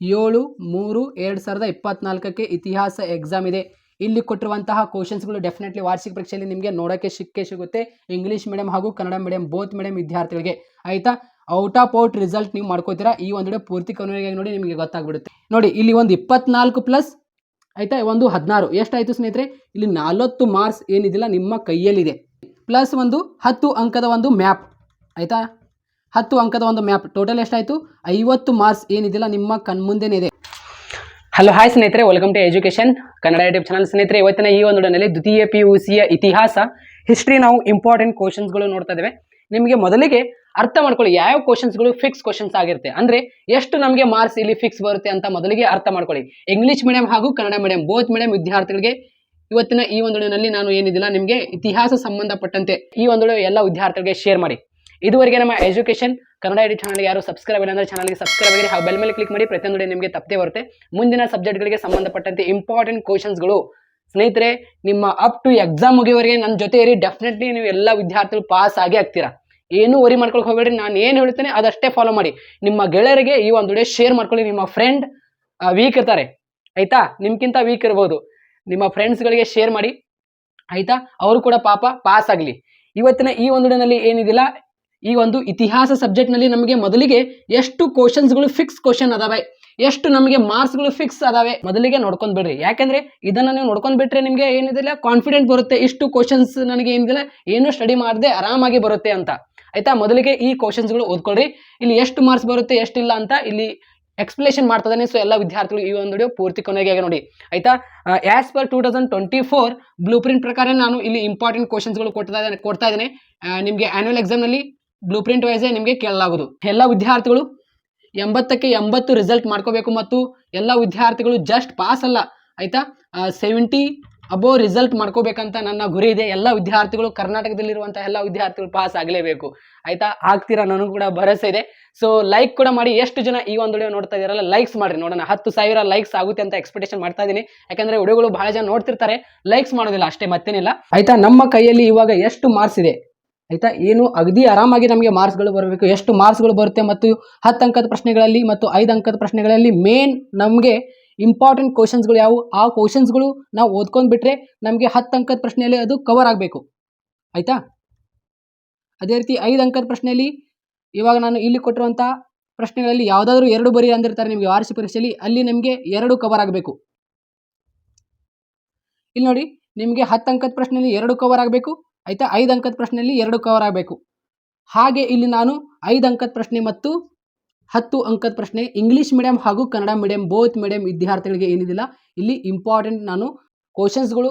ಏಳು, ಮೂರು, ಎರಡು ಸಾವಿರದ ಇಪ್ಪತ್ನಾಲ್ಕಕ್ಕೆ ಇತಿಹಾಸ ಎಕ್ಸಾಮ್ ಇದೆ. ಇಲ್ಲಿ ಕೊಟ್ಟಿರುವಂತಹ ಕ್ವಶನ್ಸ್ಗಳು ಡೆಫಿನೆಟ್ಲಿ ವಾರ್ಷಿಕ ಪರೀಕ್ಷೆಯಲ್ಲಿ ನಿಮಗೆ ನೋಡೋಕ್ಕೆ ಸಿಕ್ಕೇ ಸಿಗುತ್ತೆ. ಇಂಗ್ಲೀಷ್ ಮೀಡಿಯಂ ಹಾಗೂ ಕನ್ನಡ ಮೀಡಿಯಂ ಬೋತ್ ಮೀಡಿಯಂ ವಿದ್ಯಾರ್ಥಿಗಳಿಗೆ. ಆಯಿತಾ? ಔಟ್ ಆಫ್ ಔಟ್ ರಿಸಲ್ಟ್ ನೀವು ಮಾಡ್ಕೋತೀರಾ? ಈ ಒಂದು ಪೂರ್ತಿ ಕೊನೆಗೆ ನೋಡಿ ನಿಮಗೆ ಗೊತ್ತಾಗ್ಬಿಡುತ್ತೆ. ನೋಡಿ, ಇಲ್ಲಿ ಒಂದು ಇಪ್ಪತ್ನಾಲ್ಕು ಪ್ಲಸ್ ಆಯಿತಾ? ಒಂದು ಹದಿನಾರು. ಎಷ್ಟಾಯಿತು ಸ್ನೇಹಿತರೆ? ಇಲ್ಲಿ ನಲವತ್ತು ಮಾರ್ಕ್ಸ್ ಏನಿದಿಲ್ಲ, ನಿಮ್ಮ ಕೈಯಲ್ಲಿದೆ. ಪ್ಲಸ್ ಒಂದು ಹತ್ತು ಅಂಕದ ಒಂದು ಮ್ಯಾಪ್ ಆಯಿತಾ? ಹತ್ತು ಅಂಕದ ಒಂದು ಮ್ಯಾಪ್. ಟೋಟಲ್ ಎಷ್ಟಾಯಿತು? ಐವತ್ತು ಮಾರ್ಕ್ಸ್ ಏನಿದಿಲ್ಲ, ನಿಮ್ಮ ಕಣ್ಮುಂದೆನೇ ಇದೆ ಹಲೋ ಹಾಯ್ ಸ್ನೇಹಿತರೆ. Welcome to education Kannada YouTube channel ಸ್ನೇಹಿತರೆ, ಇವತ್ತಿನ ಈ ಒಂದು ವಿಡಿಯೋನಲ್ಲಿ ದ್ವಿತೀಯ ಪಿ ಯು ಸಿಯ ಇತಿಹಾಸ ಹಿಸ್ಟ್ರಿ ನಾವು ಇಂಪಾರ್ಟೆಂಟ್ ಕ್ವಶನ್ಸ್ಗಳು ನೋಡ್ತಾ ಇದ್ದೇವೆ. ನಿಮಗೆ ಮೊದಲಿಗೆ ಅರ್ಥ ಮಾಡ್ಕೊಳ್ಳಿ ಯಾವ ಕ್ವಶನ್ಸ್ಗಳು ಫಿಕ್ಸ್ ಕ್ವಶನ್ಸ್ ಆಗಿರುತ್ತೆ? ಅಂದರೆ ಎಷ್ಟು ನಮಗೆ ಮಾರ್ಕ್ಸ್ ಇಲ್ಲಿ ಫಿಕ್ಸ್ ಬರುತ್ತೆ ಅಂತ ಮೊದಲಿಗೆ ಅರ್ಥ ಮಾಡ್ಕೊಳ್ಳಿ. ಇಂಗ್ಲೀಷ್ ಮೀಡಿಯಂ ಹಾಗೂ ಕನ್ನಡ ಮೀಡಿಯಂ ಬೋತ್ ಮೀಡಿಯಂ ವಿದ್ಯಾರ್ಥಿಗಳಿಗೆ ಇವತ್ತಿನ ಈ ಒಂದು ನಾನು ಏನಿದಿಲ್ಲ, ನಿಮಗೆ ಇತಿಹಾಸ ಸಂಬಂಧಪಟ್ಟಂತೆ ಈ ಒಂದು ಎಲ್ಲ ವಿದ್ಯಾರ್ಥಿಗಳಿಗೆ ಶೇರ್ ಮಾಡಿ. ಇದುವರೆಗೆ ನಮ್ಮ ಎಜುಕೇಷನ್ ಕನ್ನಡ ಐಡಿ ಚಾನಲ್ಗೆ ಯಾರು ಸಬ್ಸ್ಕ್ರೈಬ್ ಇಲ್ಲ ಅಂದ್ರೆ ಚಾನಲ್ಗೆ ಸಬ್ಸ್ಕ್ರೈಬ್ ಆಗಿ ಹಾಗೂ ಬೆಲ್ ಮೇಲೆ ಕ್ಲಿಕ್ ಮಾಡಿ. ಪ್ರತಿಯೊಂದು ನಿಮಗೆ ತಪ್ಪದೇ ಬರುತ್ತೆ. ಮುಂದಿನ ಸಬ್ಜೆಕ್ಟ್ಗಳಿಗೆ ಸಂಬಂಧಪಟ್ಟಂತೆ ಇಂಪಾರ್ಟೆಂಟ್ ಕ್ವಶನ್ಸ್ಗಳು ಸ್ನೇಹಿತರೆ, ನಿಮ್ಮ ಅಪ್ ಟು ಎಕ್ಸಾಮ್ ಮುಗಿಯವರೆಗೆ ನನ್ನ ಜೊತೆ ಇರಿ ಡೆಫಿನೆಟ್ಲಿ ನೀವು ಎಲ್ಲ ವಿದ್ಯಾರ್ಥಿಗಳು ಪಾಸ್ ಆಗಿ ಆಗ್ತೀರಾ. ಏನು ವರಿ ಮಾಡ್ಕೊಳಕ್ ಹೋಗಬೇಡಿ ನಾನು ಏನು ಹೇಳ್ತೇನೆ ಅದಷ್ಟೇ ಫಾಲೋ ಮಾಡಿ. ನಿಮ್ಮ ಗೆಳೆಯರಿಗೆ ಈ ಒಂದು ಡೇ ಶೇರ್ ಮಾಡ್ಕೊಳ್ಳಿ. ನಿಮ್ಮ ಫ್ರೆಂಡ್ ವೀಕ್ ಇರ್ತಾರೆ. ಆಯ್ತಾ? ನಿಮ್ಗಿಂತ ವೀಕ್ ಇರ್ಬೋದು. ನಿಮ್ಮ ಫ್ರೆಂಡ್ಸ್ಗಳಿಗೆ ಶೇರ್ ಮಾಡಿ. ಆಯ್ತಾ? ಅವರು ಕೂಡ ಪಾಪ ಪಾಸ್ ಆಗಲಿ. ಇವತ್ತಿನ ಈ ಒಂದು ಡೇನಲ್ಲಿ ಏನಿದಿಲ್ಲ? ಈ ಒಂದು ಇತಿಹಾಸ ಸಬ್ಜೆಕ್ಟ್ನಲ್ಲಿ ನಮಗೆ ಮೊದಲಿಗೆ ಎಷ್ಟು ಕ್ವಶನ್ಸ್ಗಳು ಫಿಕ್ಸ್ ಕ್ವಶನ್ ಅದಾವೆ, ಎಷ್ಟು ನಮಗೆ ಮಾರ್ಕ್ಸ್ಗಳು ಫಿಕ್ಸ್ ಅದಾವೆ ಮೊದಲಿಗೆ ನೋಡ್ಕೊಂಡ್ ಬಿಡ್ರಿ. ಯಾಕಂದ್ರೆ ಇದನ್ನ ನೀವು ನೋಡ್ಕೊಂಡ್ ಬಿಟ್ರೆ ನಿಮಗೆ ಏನಿದಿಲ್ಲ ಕಾನ್ಫಿಡೆಂಟ್ ಬರುತ್ತೆ, ಇಷ್ಟು ಕ್ವಶನ್ಸ್ ನನಗೆ ಏನಿದಿಲ್ಲ, ಏನು ಸ್ಟಡಿ ಮಾಡದೆ ಆರಾಮಾಗಿ ಬರುತ್ತೆ ಅಂತ. ಆಯ್ತಾ? ಮೊದಲಿಗೆ ಈ ಕ್ವಶನ್ಸ್ಗಳು ಓದ್ಕೊಳ್ರಿ. ಇಲ್ಲಿ ಎಷ್ಟು ಮಾರ್ಕ್ಸ್ ಬರುತ್ತೆ, ಎಷ್ಟಿಲ್ಲ ಅಂತ ಇಲ್ಲಿ ಎಕ್ಸ್ಪ್ಲೇಷನ್ ಮಾಡ್ತದಾನೆ. ಸೊ ಎಲ್ಲ ವಿದ್ಯಾರ್ಥಿಗಳು ಈ ಒಂದು ವಿಡಿಯೋ ಪೂರ್ತಿ ಕೊನೆಗೆ ನೋಡಿ. ಆಯ್ತಾ? As per two thousand twenty four blueprint ಪ್ರಕಾರ ನಾನು ಇಲ್ಲಿ ಇಂಪಾರ್ಟೆಂಟ್ ಕ್ವಶನ್ಸ್ಗಳು ಕೊಡ್ತಾ ಕೊಡ್ತಾ ಇದ್ದೇನೆ. ನಿಮಗೆ ಆನ್ಯುವಲ್ ಎಕ್ಸಾಮ್ನಲ್ಲಿ ಬ್ಲೂ ಪ್ರಿಂಟ್ ವೈಸೇ ನಿಮಗೆ ಕೇಳಲಾಗುವುದು. ಎಲ್ಲ ವಿದ್ಯಾರ್ಥಿಗಳು ಎಂಬತ್ತಕ್ಕೆ ಎಂಬತ್ತು ರಿಸಲ್ಟ್ ಮಾಡ್ಕೋಬೇಕು ಮತ್ತು ಎಲ್ಲ ವಿದ್ಯಾರ್ಥಿಗಳು ಜಸ್ಟ್ ಪಾಸ್ ಅಲ್ಲ, ಆಯ್ತಾ? ಸೆವೆಂಟಿ ಅಬೋ ರಿಸಲ್ಟ್ ಮಾಡ್ಕೋಬೇಕಂತ ನನ್ನ ಗುರಿ ಇದೆ. ಎಲ್ಲ ವಿದ್ಯಾರ್ಥಿಗಳು ಕರ್ನಾಟಕದಲ್ಲಿರುವಂಥ ಎಲ್ಲ ವಿದ್ಯಾರ್ಥಿಗಳು ಪಾಸ್ ಆಗಲೇಬೇಕು, ಆಯ್ತಾ? ಆಗ್ತೀರಾ ನನಗೂ ಕೂಡ ಭರವಸೆ ಇದೆ. ಸೊ ಲೈಕ್ ಕೂಡ ಮಾಡಿ. ಎಷ್ಟು ಜನ ಈ ಒಂದು ವಿಡಿಯೋ ನೋಡ್ತಾ ಇದ್ದಾರಲ್ಲ ಲೈಕ್ಸ್ ಮಾಡಿ ನೋಡೋಣ. ಹತ್ತು ಸಾವಿರ ಲೈಕ್ಸ್ ಆಗುತ್ತೆ ಅಂತ ಎಕ್ಸ್ಪೆಕ್ಟೇಷನ್ ಮಾಡ್ತಾ ಇದ್ದೀನಿ. ಯಾಕಂದ್ರೆ ವಿಡಿಯೋಗಳು ಬಹಳ ಜನ ನೋಡ್ತಿರ್ತಾರೆ. ಲೈಕ್ಸ್ ಮಾಡೋದಿಲ್ಲ, ಅಷ್ಟೇ ಮತ್ತೇನಿಲ್ಲ. ಆಯಿತಾ? ನಮ್ಮ ಕೈಯಲ್ಲಿ ಇವಾಗ ಎಷ್ಟು ಮಾರ್ಕ್ಸ್ ಇದೆ? ಆಯ್ತಾ? ಏನು ಅಗದಿ ಆರಾಮಾಗಿ ನಮಗೆ ಮಾರ್ಕ್ಸ್ಗಳು ಬರಬೇಕು. ಎಷ್ಟು ಮಾರ್ಕ್ಸ್ಗಳು ಬರುತ್ತೆ ಮತ್ತು ಹತ್ತು ಅಂಕದ ಪ್ರಶ್ನೆಗಳಲ್ಲಿ ಮತ್ತು ಐದು ಅಂಕದ ಪ್ರಶ್ನೆಗಳಲ್ಲಿ ಮೇನ್ ನಮಗೆ ಇಂಪಾರ್ಟೆಂಟ್ ಕ್ವಶನ್ಸ್ಗಳು ಯಾವುವು? ಆ ಕ್ವಶನ್ಸ್ಗಳು ನಾವು ಓದ್ಕೊಂಡು ಬಿಟ್ಟರೆ ನಮಗೆ ಹತ್ತು ಅಂಕದ ಪ್ರಶ್ನೆಯಲ್ಲಿ ಅದು ಕವರ್ ಆಗಬೇಕು. ಆಯಿತಾ? ಅದೇ ರೀತಿ ಐದು ಅಂಕದ ಪ್ರಶ್ನೆಯಲ್ಲಿ ಇವಾಗ ನಾನು ಇಲ್ಲಿ ಕೊಟ್ಟಿರುವಂಥ ಪ್ರಶ್ನೆಗಳಲ್ಲಿ ಯಾವುದಾದ್ರೂ ಎರಡು ಬರಿ ಅಂದಿರ್ತಾರೆ ನಿಮಗೆ ವಾರ್ಷಿಕ ಪರೀಕ್ಷೆಯಲ್ಲಿ, ಅಲ್ಲಿ ನಿಮಗೆ ಎರಡು ಕವರ್ ಆಗಬೇಕು. ಇಲ್ಲಿ ನೋಡಿ, ನಿಮಗೆ ಹತ್ತು ಅಂಕದ ಪ್ರಶ್ನೆಯಲ್ಲಿ ಎರಡು ಕವರ್ ಆಗಬೇಕು ಆಯ್ತಾ? ಐದು ಅಂಕದ ಪ್ರಶ್ನೆಯಲ್ಲಿ ಎರಡು ಕವರ್ ಆಗಬೇಕು. ಹಾಗೆ ಇಲ್ಲಿ ನಾನು ಐದು ಅಂಕದ ಪ್ರಶ್ನೆ ಮತ್ತು ಹತ್ತು ಅಂಕದ ಪ್ರಶ್ನೆ ಇಂಗ್ಲೀಷ್ ಮೀಡಿಯಂ ಹಾಗೂ ಕನ್ನಡ ಮೀಡಿಯಂ ಬೋತ್ ಮೀಡಿಯಂ ವಿದ್ಯಾರ್ಥಿಗಳಿಗೆ ಏನಿದಿಲ್ಲ. ಇಲ್ಲಿ ಇಂಪಾರ್ಟೆಂಟ್ ನಾನು ಕ್ವಶನ್ಸ್ಗಳು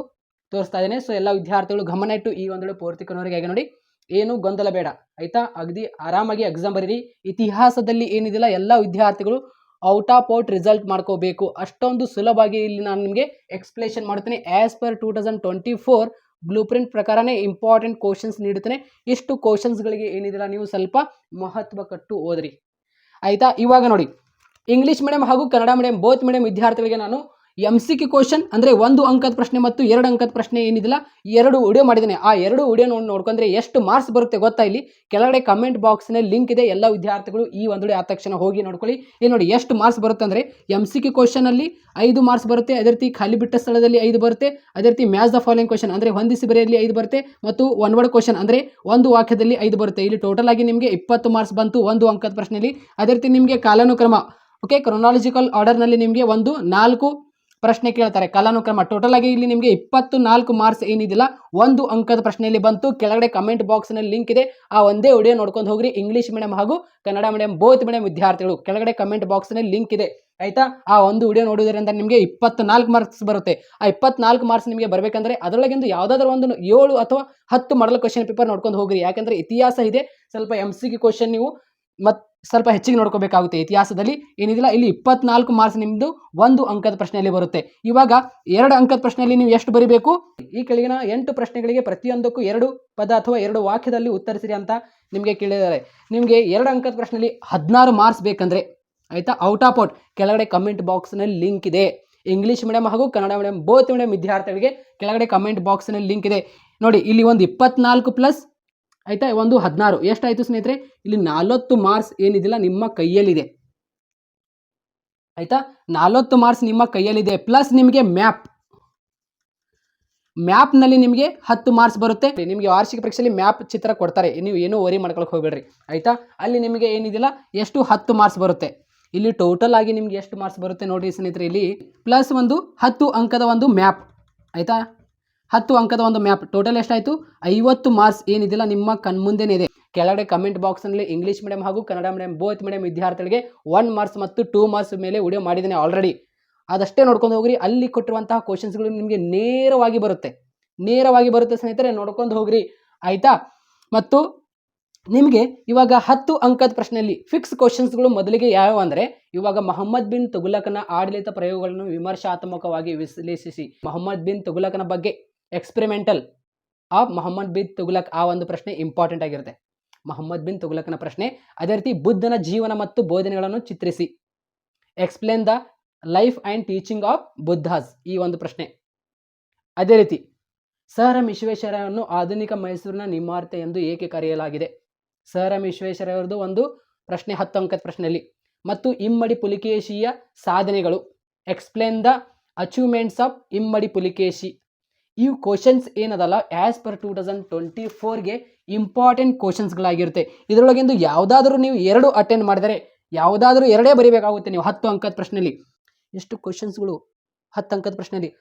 ತೋರಿಸ್ತಾ ಇದ್ದೇನೆ. ಸೊ ಎಲ್ಲ ವಿದ್ಯಾರ್ಥಿಗಳು ಗಮನ ಇಟ್ಟು ಈ ಒಂದು ಪೂರ್ತಿ ಕೊನೆವರೆಗೆ ಹೇಗೆ ನೋಡಿ. ಏನು ಗೊಂದಲ ಬೇಡ. ಆಯಿತಾ? ಅಗದಿ ಆರಾಮಾಗಿ ಎಕ್ಸಾಮ್ ಬರೀರಿ. ಇತಿಹಾಸದಲ್ಲಿ ಏನಿದಿಲ್ಲ. ಎಲ್ಲ ವಿದ್ಯಾರ್ಥಿಗಳು ಔಟ್ ಆಫ್ ಔಟ್ ರಿಸಲ್ಟ್ ಮಾಡ್ಕೋಬೇಕು. ಅಷ್ಟೊಂದು ಸುಲಭವಾಗಿ ಇಲ್ಲಿ ನಾನು ನಿಮಗೆ ಎಕ್ಸ್ಪ್ಲೇಷನ್ ಮಾಡ್ತೇನೆ. As per two thousand twenty four blueprint ಪ್ರಕಾರನೇ ಇಂಪಾರ್ಟೆಂಟ್ ಕ್ವಶನ್ಸ್ ನೀಡುತ್ತೇನೆ. ಇಷ್ಟು ಕ್ವಶನ್ಸ್ಗಳಿಗೆ ಏನಿದಿಲ್ಲ ನೀವು ಸ್ವಲ್ಪ ಮಹತ್ವ ಕಟ್ಟು ಓದ್ರಿ. ಆಯಿತಾ? ಇವಾಗ ನೋಡಿ. ಇಂಗ್ಲೀಷ್ ಮೀಡಿಯಂ ಹಾಗೂ ಕನ್ನಡ ಮೀಡಿಯಂ ಬೋತ್ ಮೀಡಿಯಂ ವಿದ್ಯಾರ್ಥಿಗಳಿಗೆ ನಾನು ಎಂ ಸಿ ಕ್ಯೂ ಕ್ವಶನ್ ಅಂದರೆ ಒಂದು ಅಂಕದ ಪ್ರಶ್ನೆ ಮತ್ತು ಎರಡು ಅಂಕದ ಪ್ರಶ್ನೆ ಏನಿದಿಲ್ಲ ಎರಡು ವಿಡಿಯೋ ಮಾಡಿದ್ದೇನೆ. ಆ ಎರಡು ವಿಡಿಯೋ ನೋಡಿ ನೋಡ್ಕೊಂಡ್ರೆ ಎಷ್ಟು ಮಾರ್ಕ್ಸ್ ಬರುತ್ತೆ ಗೊತ್ತಾ ಇಲ್ಲಿ? ಕೆಳಗಡೆ ಕಮೆಂಟ್ ಬಾಕ್ಸ್ನಲ್ಲಿ ಲಿಂಕ್ ಇದೆ, ಎಲ್ಲ ವಿದ್ಯಾರ್ಥಿಗಳು ಈ ಒಂದು ಆದ ತಕ್ಷಣ ಹೋಗಿ ನೋಡ್ಕೊಳ್ಳಿ. ಇಲ್ಲಿ ನೋಡಿ, ಎಷ್ಟು ಮಾರ್ಕ್ಸ್ ಬರುತ್ತೆ ಅಂದರೆ ಎಂ ಸಿ ಕ್ಯೂ ಕ್ವಶನಲ್ಲಿ ಐದು ಮಾರ್ಕ್ಸ್ ಬರುತ್ತೆ, ಅದೇ ರೀತಿ ಖಾಲಿ ಬಿಟ್ಟ ಸ್ಥಳದಲ್ಲಿ ಐದು ಬರುತ್ತೆ, ಅದೇ ರೀತಿ ಮ್ಯಾಚ್ ದ ಫಾಲೋಯಿಂಗ್ ಕ್ವಶನ್ ಅಂದರೆ ಹೊಂದಿಸಿ ಬರೆಯಲ್ಲಿ ಐದು ಬರುತ್ತೆ, ಮತ್ತು ಒನ್ ವರ್ಡ್ ಕ್ವಶನ್ ಅಂದರೆ ಒಂದು ವಾಕ್ಯದಲ್ಲಿ ಐದು ಬರುತ್ತೆ. ಇಲ್ಲಿ ಟೋಟಲ್ ಆಗಿ ನಿಮಗೆ ಇಪ್ಪತ್ತು ಮಾರ್ಕ್ಸ್ ಬಂತು ಒಂದು ಅಂಕದ ಪ್ರಶ್ನೆಯಲ್ಲಿ ಅದೇ ರೀತಿ ನಿಮಗೆ ಕಾಲಾನುಕ್ರಮ ಓಕೆ ಕ್ರೊನಾಲಜಿಕಲ್ ಆರ್ಡರ್ನಲ್ಲಿ ನಿಮಗೆ ಒಂದು, ನಾಲ್ಕು ಪ್ರಶ್ನೆ ಕೇಳ್ತಾರೆ. ಕಾಲಾನುಕ್ರಮ ಟೋಟಲ್ ಆಗಿ ಇಲ್ಲಿ ನಿಮಗೆ ಇಪ್ಪತ್ತು ನಾಲ್ಕು ಮಾರ್ಕ್ಸ್ ಏನಿದಿಲ್ಲ, ಒಂದು ಅಂಕದ ಪ್ರಶ್ನೆಯಲ್ಲಿ ಬಂತು. ಕೆಳಗಡೆ ಕಮೆಂಟ್ ಬಾಕ್ಸ್ನಲ್ಲಿ ಲಿಂಕ್ ಇದೆ. ಆ ಒಂದೇ ವಿಡಿಯೋ ನೋಡ್ಕೊಂಡು ಹೋಗ್ರಿ. ಇಂಗ್ಲೀಷ್ ಮೀಡಿಯಂ ಹಾಗೂ ಕನ್ನಡ ಮೀಡಿಯಂ ಬೋತ್ ಮೀಡಿಯಂ ವಿದ್ಯಾರ್ಥಿಗಳು. ಕೆಳಗಡೆ ಕಮೆಂಟ್ ಬಾಕ್ಸ್ನಲ್ಲಿ ಲಿಂಕ್ ಇದೆ. ಆಯ್ತಾ? ಆ ಒಂದು ವಿಡಿಯೋ ನೋಡೋದ್ರಿಂದ ನಿಮಗೆ ಇಪ್ಪತ್ನಾಲ್ಕು ಮಾರ್ಕ್ಸ್ ಬರುತ್ತೆ. ಆ ಇಪ್ಪತ್ನಾಲ್ಕು ಮಾರ್ಕ್ಸ್ ನಿಮಗೆ ಬರಬೇಕಂದ್ರೆ ಅದರೊಳಗಿಂದು ಯಾವುದಾದ್ರೂ ಒಂದು ಏಳು ಅಥವಾ ಹತ್ತು ಮಾಡಲ್ ಕ್ವಶನ್ ಪೇಪರ್ ನೋಡ್ಕೊಂಡು ಹೋಗ್ರಿ. ಯಾಕಂದ್ರೆ ಇತಿಹಾಸ ಇದೆ. ಸ್ವಲ್ಪ ಎಂ ಸಿ ಕ್ವಶನ್ ನೀವು ಮತ್ ಸ್ವಲ್ಪ ಹೆಚ್ಚಿಗೆ ನೋಡ್ಕೋಬೇಕಾಗುತ್ತೆ ಇತಿಹಾಸದಲ್ಲಿ. ಏನಿದಿಲ್ಲ, ಇಲ್ಲಿ ಇಪ್ಪತ್ನಾಲ್ಕು ಮಾರ್ಕ್ಸ್ ನಿಮ್ಮದು ಒಂದು ಅಂಕದ ಪ್ರಶ್ನೆಯಲ್ಲಿ ಬರುತ್ತೆ. ಇವಾಗ ಎರಡು ಅಂಕದ ಪ್ರಶ್ನೆಯಲ್ಲಿ ನೀವು ಎಷ್ಟು ಬರಿಬೇಕು? ಈ ಕೆಳಗಿನ ಎಂಟು ಪ್ರಶ್ನೆಗಳಿಗೆ ಪ್ರತಿಯೊಂದಕ್ಕೂ ಎರಡು ಪದ ಅಥವಾ ಎರಡು ವಾಕ್ಯದಲ್ಲಿ ಉತ್ತರಿಸಿರಿ ಅಂತ ನಿಮಗೆ ಕೇಳಿದ್ದಾರೆ. ನಿಮಗೆ ಎರಡು ಅಂಕದ ಪ್ರಶ್ನೆಯಲ್ಲಿ ಹದಿನಾರು ಮಾರ್ಕ್ಸ್ ಬೇಕಂದ್ರೆ, ಆಯಿತಾ? ಔಟ್ ಆಫ್ ಔಟ್ ಕೆಳಗಡೆ ಕಮೆಂಟ್ ಬಾಕ್ಸ್ನಲ್ಲಿ ಲಿಂಕ್ ಇದೆ. ಇಂಗ್ಲೀಷ್ ಮೀಡಿಯಂ ಹಾಗೂ ಕನ್ನಡ ಮೀಡಿಯಂ ಬೋತ್ ಮೀಡಿಯಂ ವಿದ್ಯಾರ್ಥಿಗಳಿಗೆ ಕೆಳಗಡೆ ಕಮೆಂಟ್ ಬಾಕ್ಸ್ನಲ್ಲಿ ಲಿಂಕ್ ಇದೆ. ನೋಡಿ, ಇಲ್ಲಿ ಒಂದು ಇಪ್ಪತ್ನಾಲ್ಕು ಪ್ಲಸ್ ಆಯಿತಾ? ಒಂದು ಹದಿನಾರು. ಎಷ್ಟಾಯಿತು ಸ್ನೇಹಿತರೆ? ಇಲ್ಲಿ ನಲವತ್ತು ಮಾರ್ಕ್ಸ್ ಏನಿದಿಲ್ಲ, ನಿಮ್ಮ ಕೈಯಲ್ಲಿದೆ. ಆಯಿತಾ? ನಲವತ್ತು ಮಾರ್ಕ್ಸ್ ನಿಮ್ಮ ಕೈಯಲ್ಲಿದೆ, ಪ್ಲಸ್ ನಿಮಗೆ ಮ್ಯಾಪ್. ಮ್ಯಾಪ್ನಲ್ಲಿ ನಿಮಗೆ ಹತ್ತು ಮಾರ್ಕ್ಸ್ ಬರುತ್ತೆ. ನಿಮಗೆ ವಾರ್ಷಿಕ ಪರೀಕ್ಷೆಯಲ್ಲಿ ಮ್ಯಾಪ್ ಚಿತ್ರ ಕೊಡ್ತಾರೆ. ನೀವು ಏನೂ ವರಿ ಮಾಡ್ಕೊಳಕ್ಕೆ ಹೋಗಬೇಡ್ರಿ. ಆಯಿತಾ? ಅಲ್ಲಿ ನಿಮಗೆ ಏನಿದಿಲ್ಲ, ಎಷ್ಟು ಹತ್ತು ಮಾರ್ಕ್ಸ್ ಬರುತ್ತೆ. ಇಲ್ಲಿ ಟೋಟಲ್ ಆಗಿ ನಿಮ್ಗೆ ಎಷ್ಟು ಮಾರ್ಕ್ಸ್ ಬರುತ್ತೆ ನೋಡಿ ಸ್ನೇಹಿತರೆ, ಇಲ್ಲಿ ಪ್ಲಸ್ ಒಂದು ಹತ್ತು ಅಂಕದ ಒಂದು ಮ್ಯಾಪ್. ಆಯಿತಾ? ಹತ್ತು ಅಂಕದ ಒಂದು ಮ್ಯಾಪ್. ಟೋಟಲ್ ಎಷ್ಟಾಯಿತು? ಐವತ್ತು ಮಾರ್ಕ್ಸ್. ಏನಿದಿಲ್ಲ, ನಿಮ್ಮ ಕಣ್ಮುಂದೆನೇ ಇದೆ. ಕೆಳಗಡೆ ಕಮೆಂಟ್ ಬಾಕ್ಸ್ನಲ್ಲಿ ಇಂಗ್ಲೀಷ್ ಮೀಡಿಯಂ ಹಾಗೂ ಕನ್ನಡ ಮೀಡಿಯಂ ಬೋತ್ ಮೀಡಿಯಂ ವಿದ್ಯಾರ್ಥಿಗಳಿಗೆ ಒನ್ ಮಾರ್ಕ್ಸ್ ಮತ್ತು ಟೂ ಮಾರ್ಕ್ಸ್ ಮೇಲೆ ವಿಡಿಯೋ ಮಾಡಿದ್ದೇನೆ ಆಲ್ರೆಡಿ ಅದಷ್ಟೇ ನೋಡ್ಕೊಂಡು ಹೋಗ್ರಿ. ಅಲ್ಲಿ ಕೊಟ್ಟಿರುವಂತಹ ಕ್ವಶನ್ಸ್ಗಳು ನಿಮಗೆ ನೇರವಾಗಿ ಬರುತ್ತೆ. ನೇರವಾಗಿ ಬರುತ್ತೆ ಸ್ನೇಹಿತರೆ, ನೋಡ್ಕೊಂಡು ಹೋಗ್ರಿ. ಆಯಿತಾ? ಮತ್ತು ನಿಮಗೆ ಇವಾಗ ಹತ್ತು ಅಂಕದ ಪ್ರಶ್ನೆಯಲ್ಲಿ ಫಿಕ್ಸ್ ಕ್ವಶನ್ಸ್ಗಳು ಮೊದಲಿಗೆ ಯಾವ್ಯಾವ ಅಂದರೆ, ಇವಾಗ ಮೊಹಮ್ಮದ್ ಬಿನ್ ತುಗುಲಕನ ಆಡಳಿತ ಪ್ರಯೋಗಗಳನ್ನು ವಿಮರ್ಶಾತ್ಮಕವಾಗಿ ವಿಶ್ಲೇಷಿಸಿ. ಮೊಹಮ್ಮದ್ ಬಿನ್ ತುಗುಲಕನ ಬಗ್ಗೆ ಎಕ್ಸ್ಪೆರಿಮೆಂಟಲ್ ಆಫ್ ಮೊಹಮ್ಮದ್ ಬಿನ್ ತುಗ್ಲಕ್ ಆ ಒಂದು ಪ್ರಶ್ನೆ ಇಂಪಾರ್ಟೆಂಟ್ ಆಗಿರುತ್ತೆ. ಮೊಹಮ್ಮದ್ ಬಿನ್ ತುಗ್ಲಕ್ನ ಪ್ರಶ್ನೆ, ಅದೇ ರೀತಿ ಬುದ್ಧನ ಜೀವನ ಮತ್ತು ಬೋಧನೆಗಳನ್ನು ಚಿತ್ರಿಸಿ. Explain the life and teaching of Buddha's ಈ ಒಂದು ಪ್ರಶ್ನೆ. ಅದೇ ರೀತಿ, ಸರ್ ಎಂ ವಿಶ್ವೇಶ್ವರಯ್ಯನನ್ನು ಆಧುನಿಕ ಮೈಸೂರಿನ ನಿಮಾರ್ತೆ ಎಂದು ಏಕೆ ಕರೆಯಲಾಗಿದೆ? ಸರ್ ಎಂ ವಿಶ್ವೇಶ್ವರಯ್ಯರದು ಒಂದು ಪ್ರಶ್ನೆ ಹತ್ತು ಅಂಕದ ಪ್ರಶ್ನೆಯಲ್ಲಿ. ಮತ್ತು ಇಮ್ಮಡಿ ಪುಲಿಕೇಶಿಯ ಸಾಧನೆಗಳು. ಎಕ್ಸ್ಪ್ಲೇನ್ ದ ಅಚೀವ್ಮೆಂಟ್ಸ್ ಆಫ್ ಇಮ್ಮಡಿ ಪುಲಿಕೇಶಿ. ಇವು ಕ್ವಶನ್ಸ್ ಏನದಲ್ಲ? As per two thousand twenty ಫೋರ್ಗೆ important ಕ್ವಶನ್ಸ್ಗಳಾಗಿರುತ್ತೆ ಇದರೊಳಗಿಂದು ಯಾವುದಾದ್ರೂ ನೀವು ಎರಡು ಅಟೆಂಡ್ ಮಾಡಿದರೆ, ಯಾವುದಾದ್ರೂ ಎರಡೇ ಬರೀಬೇಕಾಗುತ್ತೆ ನೀವು ಹತ್ತು ಅಂಕದ ಪ್ರಶ್ನೆಯಲ್ಲಿ ಎಷ್ಟು ಕ್ವಶನ್ಸ್ಗಳು ಹತ್ತು ಅಂಕದ ಪ್ರಶ್ನೆಯಲ್ಲಿ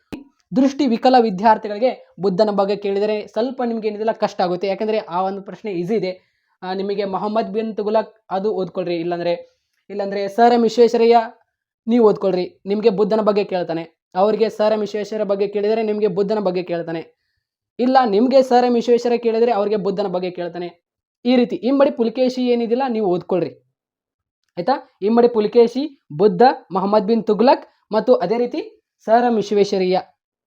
ದೃಷ್ಟಿ ವಿಕಲ ವಿದ್ಯಾರ್ಥಿಗಳಿಗೆ ಬುದ್ಧನ ಬಗ್ಗೆ ಕೇಳಿದರೆ ಸ್ವಲ್ಪ ನಿಮಗೆ ಏನಿದೆಲ್ಲ ಕಷ್ಟ ಆಗುತ್ತೆ. ಯಾಕಂದರೆ ಆ ಒಂದು ಪ್ರಶ್ನೆ ಈಸಿ ಇದೆ. ನಿಮಗೆ ಮೊಹಮ್ಮದ್ ಬಿನ್ ತುಗುಲಕ್ ಅದು ಓದ್ಕೊಳ್ರಿ. ಇಲ್ಲಾಂದರೆ ಇಲ್ಲಾಂದರೆ ಸರ್ ಎಂ ವಿಶ್ವೇಶ್ವರಯ್ಯ, ನೀವು ಓದ್ಕೊಳ್ರಿ. ನಿಮಗೆ ಬುದ್ಧನ ಬಗ್ಗೆ ಕೇಳ್ತಾನೆ. ಅವರಿಗೆ ಸರ್ ಎಂ ವಿಶ್ವೇಶ್ವರ ಬಗ್ಗೆ ಕೇಳಿದರೆ ನಿಮಗೆ ಬುದ್ಧನ ಬಗ್ಗೆ ಕೇಳ್ತಾನೆ. ಇಲ್ಲ, ನಿಮಗೆ ಸರ್ ಎಂ ವಿಶ್ವೇಶ್ವರ ಕೇಳಿದರೆ ಅವರಿಗೆ ಬುದ್ಧನ ಬಗ್ಗೆ ಕೇಳ್ತಾನೆ. ಈ ರೀತಿ ಇಮ್ಮಡಿ ಪುಲಿಕೇಶಿ ಏನಿದಿಲ್ಲ ನೀವು ಓದ್ಕೊಳ್ರಿ. ಆಯ್ತಾ? ಇಮ್ಮಡಿ ಪುಲಿಕೇಶಿ, ಬುದ್ಧ, ಮೊಹಮ್ಮದ್ ಬಿನ್ ತುಗ್ಲಕ್ ಮತ್ತು ಅದೇ ರೀತಿ ಸರ್ ಎಂ ವಿಶ್ವೇಶ್ವರಯ್ಯ.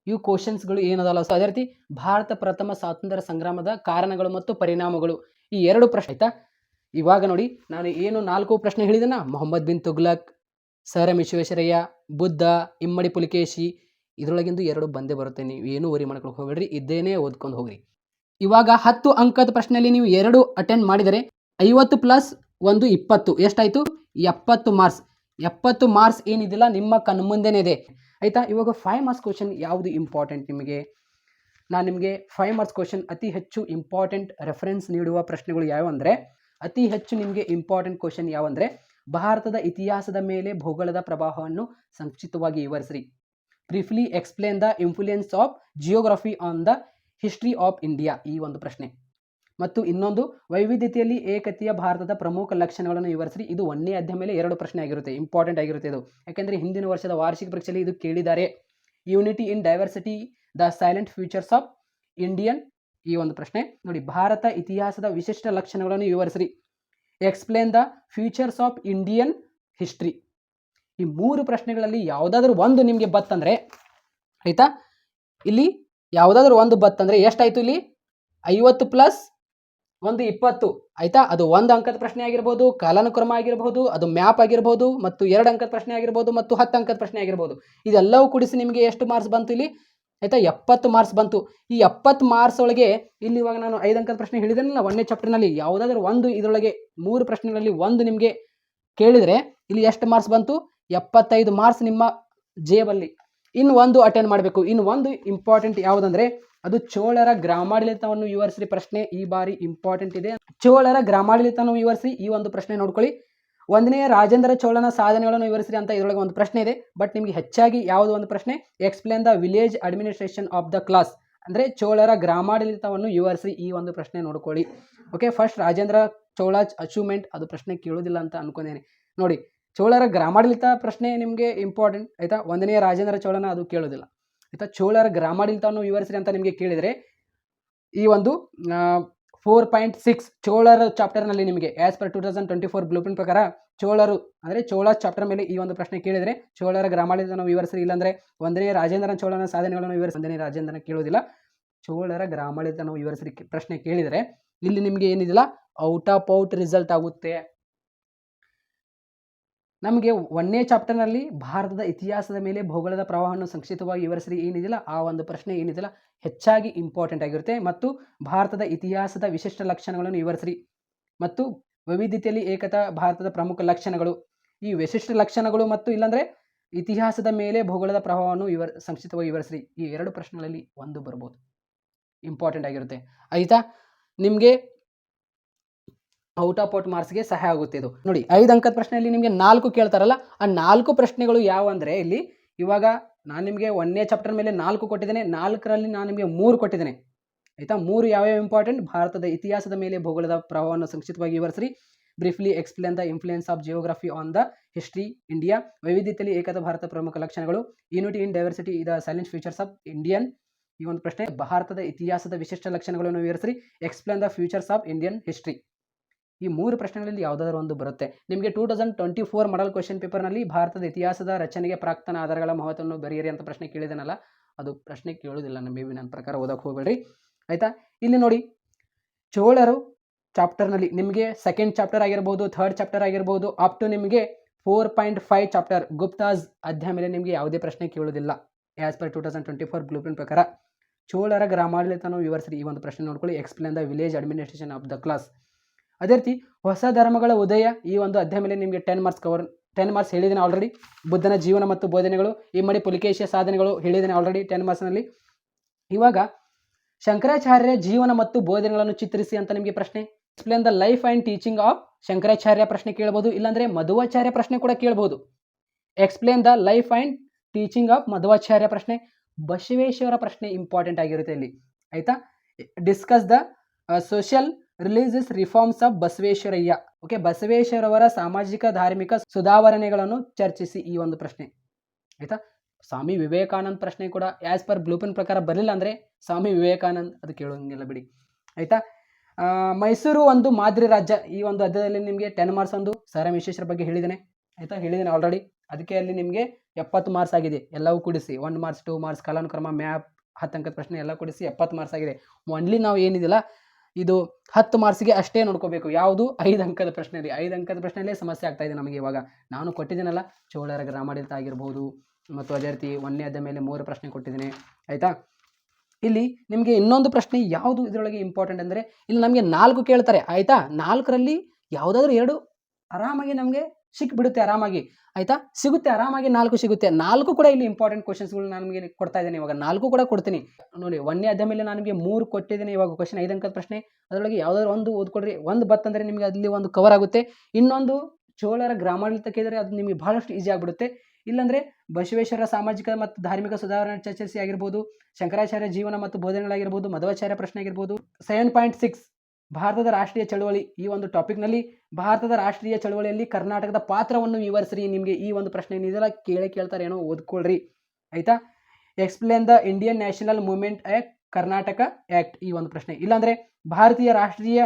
ಇವು ಕ್ವಶನ್ಸ್ಗಳು ಏನದಲ್ಲ. ಸೊ ಅದೇ ರೀತಿ ಭಾರತ ಪ್ರಥಮ ಸ್ವಾತಂತ್ರ್ಯ ಸಂಗ್ರಾಮದ ಕಾರಣಗಳು ಮತ್ತು ಪರಿಣಾಮಗಳು. ಈ ಎರಡು ಪ್ರಶ್ನೆ ಆಯ್ತಾ? ಇವಾಗ ನೋಡಿ, ನಾನು ಏನು ನಾಲ್ಕು ಪ್ರಶ್ನೆ ಹೇಳಿದೆನಾ? ಮೊಹಮ್ಮದ್ ಬಿನ್ ತುಗ್ಲಕ್, ಸರ್ ಎಂ ವಿಶ್ವೇಶ್ವರಯ್ಯ ಬುದ್ಧ, ಇಮ್ಮಡಿ ಪುಲಿಕೇಶಿ, ಇದರೊಳಗಿಂದು ಎರಡು ಬಂದೇ ಬರುತ್ತೆ. ನೀವು ಏನು ವರಿ ಮಾಡ್ಕೊಳಕ್ಕೆ ಹೋಗ್ಬೇಡ್ರಿ, ಇದ್ದೇನೆ ಓದ್ಕೊಂಡು ಹೋಗ್ರಿ. ಇವಾಗ ಹತ್ತು ಅಂಕದ ಪ್ರಶ್ನೆಯಲ್ಲಿ ನೀವು ಎರಡು ಅಟೆಂಡ್ ಮಾಡಿದರೆ ಐವತ್ತು ಪ್ಲಸ್ ಒಂದು ಇಪ್ಪತ್ತು. ಎಷ್ಟಾಯಿತು? ಎಪ್ಪತ್ತು ಮಾರ್ಕ್ಸ್ ಎಪ್ಪತ್ತು ಮಾರ್ಕ್ಸ್ ಏನಿದಿಲ್ಲ, ನಿಮ್ಮ ಕಣ್ಮುಂದೆನೇ ಇದೆ. ಆಯಿತಾ? ಇವಾಗ ಫೈವ್ ಮಾರ್ಕ್ಸ್ ಕ್ವಶನ್ ಯಾವುದು ಇಂಪಾರ್ಟೆಂಟ್ ನಿಮಗೆ? ನಾನು ನಿಮಗೆ ಫೈವ್ ಮಾರ್ಕ್ಸ್ ಕ್ವಶನ್ ಅತಿ ಹೆಚ್ಚು ಇಂಪಾರ್ಟೆಂಟ್ ರೆಫರೆನ್ಸ್ ನೀಡುವ ಪ್ರಶ್ನೆಗಳು ಯಾವಂದರೆ ಅತಿ ಹೆಚ್ಚು ನಿಮಗೆ ಇಂಪಾರ್ಟೆಂಟ್ ಕ್ವಶನ್ ಯಾವಂದರೆ ಭಾರತದ ಇತಿಹಾಸದ ಮೇಲೆ ಭೂಗೋಳದ ಪ್ರಭಾವವನ್ನು ಸಂಕ್ಷಿಪ್ತವಾಗಿ ವಿವರಿಸ್ರಿ. Briefly explain the influence of geography on the history of India, ಈ ಒಂದು ಪ್ರಶ್ನೆ. ಮತ್ತು ಇನ್ನೊಂದು, ವೈವಿಧ್ಯತೆಯಲ್ಲಿ ಏಕತೆಯ ಭಾರತದ ಪ್ರಮುಖ ಲಕ್ಷಣಗಳನ್ನು ವಿವರಿಸಿ ಇದು ಒಂದೇ ಅಧ್ಯಾಯ ಮೇಲೆ ಎರಡು ಪ್ರಶ್ನೆ ಆಗಿರುತ್ತೆ ಇಂಪಾರ್ಟೆಂಟ್ ಆಗಿರುತ್ತೆ ಇದು. ಯಾಕೆಂದರೆ ಹಿಂದಿನ ವರ್ಷದ ವಾರ್ಷಿಕ ಪರೀಕ್ಷೆಯಲ್ಲಿ ಇದು ಕೇಳಿದ್ದಾರೆ unity in diversity the salient features of Indian ಈ ಒಂದು ಪ್ರಶ್ನೆ. ನೋಡಿ, ಭಾರತ ಇತಿಹಾಸದ ವಿಶಿಷ್ಟ ಲಕ್ಷಣಗಳನ್ನು ವಿವರಿಸಿರಿ. Explain the features of Indian history ಈ ಮೂರು ಪ್ರಶ್ನೆಗಳಲ್ಲಿ ಯಾವುದಾದ್ರೂ ಒಂದು ನಿಮಗೆ ಬತ್ತಂದರೆ, ಆಯಿತಾ? ಇಲ್ಲಿ ಯಾವುದಾದ್ರೂ ಒಂದು ಬತ್ತಂದರೆ ಎಷ್ಟಾಯಿತು ಇಲ್ಲಿ? ಐವತ್ತು ಪ್ಲಸ್ ಒಂದು ಇಪ್ಪತ್ತು, ಆಯಿತಾ? ಅದು ಒಂದು ಅಂಕದ ಪ್ರಶ್ನೆ ಆಗಿರ್ಬೋದು, ಕಾಲಾನುಕ್ರಮ ಆಗಿರ್ಬೋದು, ಅದು ಮ್ಯಾಪ್ ಆಗಿರ್ಬೋದು, ಮತ್ತು ಎರಡು ಅಂಕದ ಪ್ರಶ್ನೆ ಆಗಿರ್ಬೋದು, ಮತ್ತು ಹತ್ತು ಅಂಕದ ಪ್ರಶ್ನೆ ಆಗಿರ್ಬೋದು. ಇದೆಲ್ಲವೂ ಕೂಡಿಸಿ ನಿಮಗೆ ಎಷ್ಟು ಮಾರ್ಕ್ಸ್ ಬಂತು ಇಲ್ಲಿ? ಆಯಿತಾ? ಎಪ್ಪತ್ತು ಮಾರ್ಕ್ಸ್ ಬಂತು. ಈ ಎಪ್ಪತ್ತು ಮಾರ್ಕ್ಸ್ ಒಳಗೆ ಇಲ್ಲಿ ಇವಾಗ ನಾನು ಐದು ಅಂಕದ ಪ್ರಶ್ನೆ ಹೇಳಿದ್ದೇನಲ್ಲ ಒಂದನೇ ಚಾಪ್ಟರ್ನಲ್ಲಿ ಯಾವುದಾದ್ರೂ ಒಂದು ಇದರೊಳಗೆ ಮೂರು ಪ್ರಶ್ನೆಗಳಲ್ಲಿ ಒಂದು ನಿಮಗೆ ಕೇಳಿದರೆ ಇಲ್ಲಿ ಎಷ್ಟು ಮಾರ್ಕ್ಸ್ ಬಂತು? ಎಪ್ಪತ್ತೈದು ಮಾರ್ಕ್ಸ್ ನಿಮ್ಮ ಜೇಬಲ್ಲಿ. ಇನ್ನು ಒಂದು ಅಟೆಂಡ್ ಮಾಡಬೇಕು. ಇನ್ನು ಒಂದು ಇಂಪಾರ್ಟೆಂಟ್ ಯಾವುದಂದ್ರೆ, ಅದು ಚೋಳರ ಗ್ರಾಮಾಡಳಿತವನ್ನು ವಿವರಿಸಿ ಪ್ರಶ್ನೆ. ಈ ಬಾರಿ ಇಂಪಾರ್ಟೆಂಟ್ ಇದೆ. ಚೋಳರ ಗ್ರಾಮಾಡಳಿತವನ್ನು ವಿವರಿಸಿ ಈ ಒಂದು ಪ್ರಶ್ನೆ ನೋಡ್ಕೊಳ್ಳಿ. ಒಂದನೇ ರಾಜೇಂದ್ರ ಚೋಳನ ಸಾಧನೆಗಳನ್ನು ವಿವರಿಸಿರಿ ಅಂತ ಇದರೊಳಗೆ ಒಂದು ಪ್ರಶ್ನೆ ಇದೆ. ಬಟ್ ನಿಮಗೆ ಹೆಚ್ಚಾಗಿ ಯಾವುದು ಒಂದು ಪ್ರಶ್ನೆ? Explain the village administration of the Cholas ಅಂದರೆ ಚೋಳರ ಗ್ರಾಮಾಡಳಿತವನ್ನು ವಿವರಿಸಿ ಈ ಒಂದು ಪ್ರಶ್ನೆ ನೋಡ್ಕೊಳ್ಳಿ. Okay first Rajendra Chola achievement ಅದು ಪ್ರಶ್ನೆ ಕೇಳೋದಿಲ್ಲ ಅಂತ ಅನ್ಕೊಂಡೇನೆ. ನೋಡಿ, ಚೋಳರ ಗ್ರಾಮಾಡಳಿತ ಪ್ರಶ್ನೆ ನಿಮಗೆ ಇಂಪಾರ್ಟೆಂಟ್ ಆಯಿತಾ? ಒಂದನೇ ರಾಜೇಂದ್ರ ಚೋಳನ ಅದು ಕೇಳೋದಿಲ್ಲ ಆಯಿತಾ? ಚೋಳರ ಗ್ರಾಮಾಡಳಿತವನ್ನು ವಿವರಿಸಿರಿ ಅಂತ ನಿಮಗೆ ಕೇಳಿದರೆ ಈ ಒಂದು ಫೋರ್ ಪಾಯಿಂಟ್ ಸಿಕ್ಸ್ ಚೋಳರ ಚಾಪ್ಟರ್ನಲ್ಲಿ ನಿಮಗೆ as per two thousand twenty four blueprint ಪ್ರಕಾರ ಚೋಳರು ಅಂದರೆ ಚೋಳ ಚಾಪ್ಟರ್ ಮೇಲೆ ಈ ಒಂದು ಪ್ರಶ್ನೆ ಕೇಳಿದರೆ ಚೋಳರ ಗ್ರಾಮಾಡಳಿತವನ್ನು ವಿವರಿಸಿರಿ, ಇಲ್ಲಾಂದರೆ ಒಂದನೇ ರಾಜೇಂದ್ರನ ಚೋಳನ ಸಾಧನೆಗಳನ್ನು ವಿವರಿಸಿ ಒಂದನೇ ರಾಜೇಂದ್ರನ ಕೇಳೋದಿಲ್ಲ ಚೋಳರ ಗ್ರಾಮಾಡಳಿತವನ್ನು ವಿವರಿಸಿ ಪ್ರಶ್ನೆ ಕೇಳಿದರೆ ಇಲ್ಲಿ ನಿಮಗೆ ಏನಿದಿಲ್ಲ? ಔಟ್ ಆಫ್ ಔಟ್ ರಿಸಲ್ಟ್ ಆಗುತ್ತೆ. ನಮಗೆ ಒಂದನೇ ಚಾಪ್ಟರ್ನಲ್ಲಿ ಭಾರತದ ಇತಿಹಾಸದ ಮೇಲೆ ಭೌಗೋಳದ ಪ್ರವಾಹವನ್ನು ಸಂಕ್ಷಿಪ್ತವಾಗಿ ವಿವರಿಸಿರಿ ಏನಿದಿಲ್ಲ? ಆ ಒಂದು ಪ್ರಶ್ನೆ ಏನಿದಿಲ್ಲ? ಹೆಚ್ಚಾಗಿ ಇಂಪಾರ್ಟೆಂಟ್ ಆಗಿರುತ್ತೆ. ಮತ್ತು ಭಾರತದ ಇತಿಹಾಸದ ವಿಶಿಷ್ಟ ಲಕ್ಷಣಗಳನ್ನು ವಿವರಿಸಿರಿ. ಮತ್ತು ವೈವಿಧ್ಯತೆಯಲ್ಲಿ ಏಕತಾ ಭಾರತದ ಪ್ರಮುಖ ಲಕ್ಷಣಗಳು. ಈ ವಿಶಿಷ್ಟ ಲಕ್ಷಣಗಳು ಮತ್ತು ಇಲ್ಲಾಂದರೆ ಇತಿಹಾಸದ ಮೇಲೆ ಭೂಗೋಳದ ಪ್ರಭಾವವನ್ನು ವಿವರ ಸಂಕ್ಷಿಪ್ತವಾಗಿ ವಿವರಿಸ್ರಿ. ಈ ಎರಡು ಪ್ರಶ್ನೆಗಳಲ್ಲಿ ಒಂದು ಬರ್ಬೋದು. ಇಂಪಾರ್ಟೆಂಟ್ ಆಗಿರುತ್ತೆ. ಆಯಿತಾ? ನಿಮಗೆ ಔಟ್ ಆಫ್ ಔಟ್ ಮಾರ್ಕ್ಸ್ಗೆ ಸಹಾಯ ಆಗುತ್ತೆ ಇದು. ನೋಡಿ, ಐದು ಅಂಕದ ಪ್ರಶ್ನೆಯಲ್ಲಿ ನಿಮಗೆ ನಾಲ್ಕು ಕೇಳ್ತಾರಲ್ಲ, ಆ ನಾಲ್ಕು ಪ್ರಶ್ನೆಗಳು ಯಾವ ಅಂದರೆ ಇಲ್ಲಿ ಇವಾಗ ನಾನು ನಿಮಗೆ ಒಂದನೇ ಚಾಪ್ಟರ್ ಮೇಲೆ ನಾಲ್ಕು ಕೊಟ್ಟಿದ್ದೇನೆ, ನಾಲ್ಕರಲ್ಲಿ ನಾನು ನಿಮಗೆ ಮೂರು ಕೊಟ್ಟಿದ್ದೇನೆ. ಆಯಿತಾ? ಮೂರು ಯಾವ್ಯಾವ ಇಂಪಾರ್ಟೆಂಟ್ ಭಾರತದ ಇತಿಹಾಸದ ಮೇಲೆ ಭೂಗೋಳದ ಪ್ರಭಾವವನ್ನು ಸಂಕ್ಷಿಪ್ತವಾಗಿ ವಿವರಿಸ್ರಿ. Briefly explain the influence of geography on the history India ವೈವಿಧ್ಯತೆಯಲ್ಲಿ ಏಕದ ಭಾರತ ಪ್ರಮುಖ ಲಕ್ಷಣಗಳು. Unity in diversity the salient features of Indian ಈ ಒಂದು ಪ್ರಶ್ನೆ, ಭಾರತದ ಇತಿಹಾಸದ ವಿಶಿಷ್ಟ ಲಕ್ಷಣಗಳನ್ನು ವಿವರಿಸ್ರಿ. Explain the features of Indian history ಈ ಮೂರು ಪ್ರಶ್ನೆಗಳಲ್ಲಿ ಯಾವುದಾದ್ರೂ ಒಂದು ಬರುತ್ತೆ. ನಿಮಗೆ two thousand twenty four model question ಪೇಪರ್ನಲ್ಲಿ ಭಾರತದ ಇತಿಹಾಸದ ರಚನೆಗೆ ಪ್ರಾಕ್ತನ ಆಧಾರಗಳ ಮಹತ್ವವನ್ನು ಬರೆಯಿರಿ ಅಂತ ಪ್ರಶ್ನೆ ಕೇಳಿದನಲ್ಲ? ಅದು ಪ್ರಶ್ನೆ ಕೇಳೋದಿಲ್ಲ ನಮ್ಮ ಬಿ ನನ್ನ ಪ್ರಕಾರ ಓದಕ್ಕೆ ಹೋಗಬೇಡ್ರಿ. ಆಯಿತಾ? ಇಲ್ಲಿ ನೋಡಿ, ಚೋಳರು ಚಾಪ್ಟರ್ನಲ್ಲಿ ನಿಮಗೆ ಸೆಕೆಂಡ್ ಚಾಪ್ಟರ್ ಆಗಿರ್ಬೋದು ಥರ್ಡ್ ಚಾಪ್ಟರ್ ಆಗಿರ್ಬೋದು ಅಪ್ ಟು ನಿಮಗೆ four point five chapter Guptas ಅಧ್ಯಾಯ ಮೇಲೆ ನಿಮಗೆ ಯಾವುದೇ ಪ್ರಶ್ನೆ ಕೇಳೋದಿಲ್ಲ as per two thousand twenty four blue ಪ್ರಕಾರ. ಚೋಳರ ಗ್ರಾಮಾಡಳಿತನ ವಿವರಿಸಿ ಈ ಒಂದು ಪ್ರಶ್ನೆ ನೋಡ್ಕೊಳ್ಳಿ. Explain the village administration of the Cholas ಅದೇ ರೀತಿ ಹೊಸ ಧರ್ಮಗಳ ಉದಯ ಈ ಒಂದು ಅಧ್ಯಾಯ ಮೇಲೆ ನಿಮಗೆ ten marks cover ten marks ಹೇಳಿದ್ದೀನಿ ಆಲ್ರೆಡಿ ಬುದ್ಧನ ಜೀವನ ಮತ್ತು ಬೋಧನೆಗಳು ಇಮ್ಮಡಿ ಪುಲಿಕೇಶಿಯ ಸಾಧನೆಗಳು ಹೇಳಿದ್ದೀನಿ ಆಲ್ರೆಡಿ ಟೆನ್ ಮಾರ್ಕ್ಸ್ನಲ್ಲಿ ಇವಾಗ ಶಂಕರಾಚಾರ್ಯರ ಜೀವನ ಮತ್ತು ಬೋಧನೆಗಳನ್ನು ಚಿತ್ರಿಸಿ ಅಂತ ನಿಮಗೆ ಪ್ರಶ್ನೆ. Explain the life and teaching of Shankaracharya ಪ್ರಶ್ನೆ ಕೇಳ್ಬೋದು, ಇಲ್ಲಾಂದರೆ ಮಧ್ವಾಚಾರ್ಯ ಪ್ರಶ್ನೆ ಕೂಡ ಕೇಳ್ಬೋದು. Explain the life and teaching of Madhvacharya ಪ್ರಶ್ನೆ. ಬಸವೇಶ್ವರ ಪ್ರಶ್ನೆ ಇಂಪಾರ್ಟೆಂಟ್ ಆಗಿರುತ್ತೆ ಇಲ್ಲಿ. ಆಯಿತಾ? Discuss the social religious reforms of Basaveshwarayya. Okay, ಬಸವೇಶ್ವರವರ ಸಾಮಾಜಿಕ, ಧಾರ್ಮಿಕ ಸುಧಾವರಣೆಗಳನ್ನು ಚರ್ಚಿಸಿ ಈ ಒಂದು ಪ್ರಶ್ನೆ. ಆಯಿತಾ? ಸ್ವಾಮಿ ವಿವೇಕಾನಂದ್ ಪ್ರಶ್ನೆ ಕೂಡ ಆ್ಯಸ್ ಪರ್ ಬ್ಲೂಪಿನ್ ಪ್ರಕಾರ ಬರಲಿಲ್ಲ ಅಂದರೆ ಸ್ವಾಮಿ ವಿವೇಕಾನಂದ್ ಅದು ಕೇಳೋಂಗಿಲ್ಲ ಬಿಡಿ. ಆಯಿತಾ? ಮೈಸೂರು ಒಂದು ಮಾದರಿ ರಾಜ್ಯ. ಈ ಒಂದು ಅಧ್ಯದಲ್ಲಿ ನಿಮಗೆ ಟೆನ್ ಮಾರ್ಕ್ಸ್ ಒಂದು ಸರ್ ವಿಶ್ವೇಶ್ವರ ಬಗ್ಗೆ ಹೇಳಿದ್ದೇನೆ. ಆಯ್ತಾ? ಹೇಳಿದ್ದೇನೆ ಆಲ್ರೆಡಿ ಅದಕ್ಕೆ ಅಲ್ಲಿ ನಿಮಗೆ ಎಪ್ಪತ್ತು ಮಾರ್ಕ್ಸ್ ಆಗಿದೆ. ಎಲ್ಲವೂ ಕೂಡಿಸಿ. ಒನ್ ಮಾರ್ಕ್ಸ್ ಟೂ ಮಾರ್ಕ್ಸ್ ಕಾಲಾನುಕ್ರಮ ಮ್ಯಾಪ್ ಆತಂಕದ ಪ್ರಶ್ನೆ ಎಲ್ಲ ಕೂಡಿಸಿ ಎಪ್ಪತ್ತು ಮಾರ್ಕ್ಸ್ ಆಗಿದೆ. ಒನ್ಲಿ ನಾವು ಏನಿದಿಲ್ಲ ಇದು ಹತ್ತು ಮಾರ್ಕ್ಸಿಗೆ ಅಷ್ಟೇ ನೋಡ್ಕೋಬೇಕು. ಯಾವುದು? ಐದು ಅಂಕದ ಪ್ರಶ್ನೆಯಲ್ಲಿ. ಐದು ಅಂಕದ ಪ್ರಶ್ನೆಯಲ್ಲೇ ಸಮಸ್ಯೆ ಆಗ್ತಾ ಇದೆ ನಮಗೆ ಇವಾಗ. ನಾನು ಕೊಟ್ಟಿದ್ದೀನಲ್ಲ, ಚೋಳರ ಗ್ರಾಮಾಡಳಿತ ಆಗಿರ್ಬೋದು ಮತ್ತು ಅದೇ ರೀತಿ ಒಂದನೇ ಅಧ್ಯಾಯ ಮೇಲೆ ಮೂರು ಪ್ರಶ್ನೆ ಕೊಟ್ಟಿದ್ದೀನಿ. ಆಯಿತಾ? ಇಲ್ಲಿ ನಿಮಗೆ ಇನ್ನೊಂದು ಪ್ರಶ್ನೆ ಯಾವುದು ಇದರೊಳಗೆ ಇಂಪಾರ್ಟೆಂಟ್ ಅಂದರೆ ಇಲ್ಲಿ ನಮಗೆ ನಾಲ್ಕು ಕೇಳ್ತಾರೆ. ಆಯಿತಾ? ನಾಲ್ಕರಲ್ಲಿ ಯಾವುದಾದ್ರೂ ಎರಡು ಆರಾಮಾಗಿ ನಮಗೆ ಸಿಕ್ಬಿಡುತ್ತೆ ಆರಾಮಾಗಿ. ಆಯಿತಾ? ಸಿಗುತ್ತೆ ಆರಾಮಾಗಿ, ನಾಲ್ಕು ಸಿಗುತ್ತೆ. ನಾಲ್ಕು ಕೂಡ ಇಲ್ಲಿ ಇಂಪಾರ್ಟೆಂಟ್ ಕ್ವಶನ್ಸ್ಗಳು ನಾನು ನಿಮಗೆ ಕೊಡ್ತಾ ಇದ್ದೇನೆ ಇವಾಗ. ನಾಲ್ಕು ಕೂಡ ಕೊಡ್ತೀನಿ. ನೋಡಿ, ಒಂದನೇ ಅದ ಮೇಲೆ ನನಗೆ ಮೂರು ಕೊಟ್ಟಿದ್ದೀನಿ ಇವಾಗ ಕ್ವಶನ್ ಐದು ಅಂಕದ ಪ್ರಶ್ನೆ. ಅದರೊಳಗೆ ಯಾವುದಾದ್ರು ಒಂದು ಓದ್ಕೊಡ್ರಿ. ಒಂದು ಬತ್ತಂದರೆ ನಿಮಗೆ ಅಲ್ಲಿ ಒಂದು ಕವರ್ ಆಗುತ್ತೆ. ಇನ್ನೊಂದು ಚೋಳರ ಗ್ರಾಮಾಡಳಿತ ಕೇಳಿದರೆ ಅದು ನಿಮಗೆ ಬಹಳಷ್ಟು ಈಸಿ ಆಗಿಬಿಡುತ್ತೆ. ಇಲ್ಲಾಂದರೆ ಬಸವೇಶ್ವರ ಸಾಮಾಜಿಕ ಮತ್ತು ಧಾರ್ಮಿಕ ಸುಧಾರಣೆ ಚರ್ಚಿಸಿ ಆಗಿರ್ಬೋದು, ಶಂಕರಾಚಾರ್ಯ ಜೀವನ ಮತ್ತು ಬೋಧನೆಗಳಾಗಿರ್ಬೋದು, ಮಧ್ವಾಚಾರ್ಯ ಪ್ರಶ್ನೆ ಆಗಿರ್ಬೋದು ಸೆವೆನ್ ಪಾಯಿಂಟ್ ಸಿಕ್ಸ್ ಭಾರತದ ರಾಷ್ಟ್ರೀಯ ಚಳವಳಿ ಈ ಒಂದು ಟಾಪಿಕ್ನಲ್ಲಿ ಭಾರತದ ರಾಷ್ಟ್ರೀಯ ಚಳವಳಿಯಲ್ಲಿ ಕರ್ನಾಟಕದ ಪಾತ್ರವನ್ನು ವಿವರಿಸ್ರಿ. ನಿಮಗೆ ಈ ಒಂದು ಪ್ರಶ್ನೆ ಏನಿದೆಲ್ಲ ಕೇಳಿ ಕೇಳ್ತಾರೆ ಏನೋ ಓದ್ಕೊಳ್ರಿ. ಆಯಿತಾ? Explain the Indian national movement act Karnataka act ಈ ಒಂದು ಪ್ರಶ್ನೆ. ಇಲ್ಲಾಂದರೆ ಭಾರತೀಯ ರಾಷ್ಟ್ರೀಯ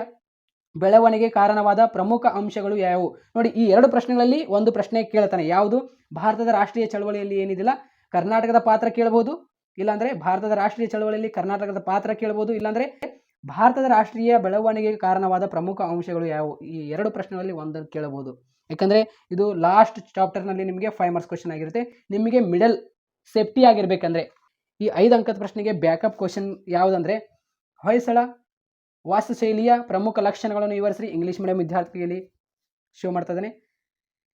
ಬೆಳವಣಿಗೆ ಕಾರಣವಾದ ಪ್ರಮುಖ ಅಂಶಗಳು ಯಾವುವು ನೋಡಿ, ಈ ಎರಡು ಪ್ರಶ್ನೆಗಳಲ್ಲಿ ಒಂದು ಪ್ರಶ್ನೆ ಕೇಳ್ತಾನೆ. ಯಾವುದು? ಭಾರತದ ರಾಷ್ಟ್ರೀಯ ಚಳವಳಿಯಲ್ಲಿ ಏನಿದಿಲ್ಲ ಕರ್ನಾಟಕದ ಪಾತ್ರ ಕೇಳಬಹುದು ಇಲ್ಲಾಂದರೆ ಭಾರತದ ರಾಷ್ಟ್ರೀಯ ಚಳವಳಿಯಲ್ಲಿ ಕರ್ನಾಟಕದ ಪಾತ್ರ ಕೇಳಬಹುದು ಇಲ್ಲಾಂದರೆ ಭಾರತದ ರಾಷ್ಟ್ರೀಯ ಬೆಳವಣಿಗೆಗೆ ಕಾರಣವಾದ ಪ್ರಮುಖ ಅಂಶಗಳು ಯಾವುವು? ಈ ಎರಡು ಪ್ರಶ್ನೆಗಳಲ್ಲಿ ಒಂದನ್ನು ಕೇಳಬಹುದು. ಯಾಕಂದರೆ ಇದು ಲಾಸ್ಟ್ ಚಾಪ್ಟರ್ನಲ್ಲಿ ನಿಮಗೆ ಫೈವ್ ಮಾರ್ಕ್ಸ್ ಕ್ವಶನ್ ಆಗಿರುತ್ತೆ. ನಿಮಗೆ ಮಿಡಲ್ ಸೇಫ್ಟಿ ಆಗಿರಬೇಕಂದ್ರೆ ಈ ಐದು ಅಂಕದ ಪ್ರಶ್ನೆಗೆ ಬ್ಯಾಕಪ್ ಕ್ವಶನ್ ಯಾವುದಂದರೆ, ಹೊಯ್ಸಳ ವಾಸ್ತುಶೈಲಿಯ ಪ್ರಮುಖ ಲಕ್ಷಣಗಳನ್ನು ವಿವರಿಸಿ ಇಂಗ್ಲೀಷ್ ಮೀಡಿಯಂ ವಿದ್ಯಾರ್ಥಿಗಳಿಗೆ ಶೋ ಮಾಡ್ತಾ ಇದ್ದಾನೆ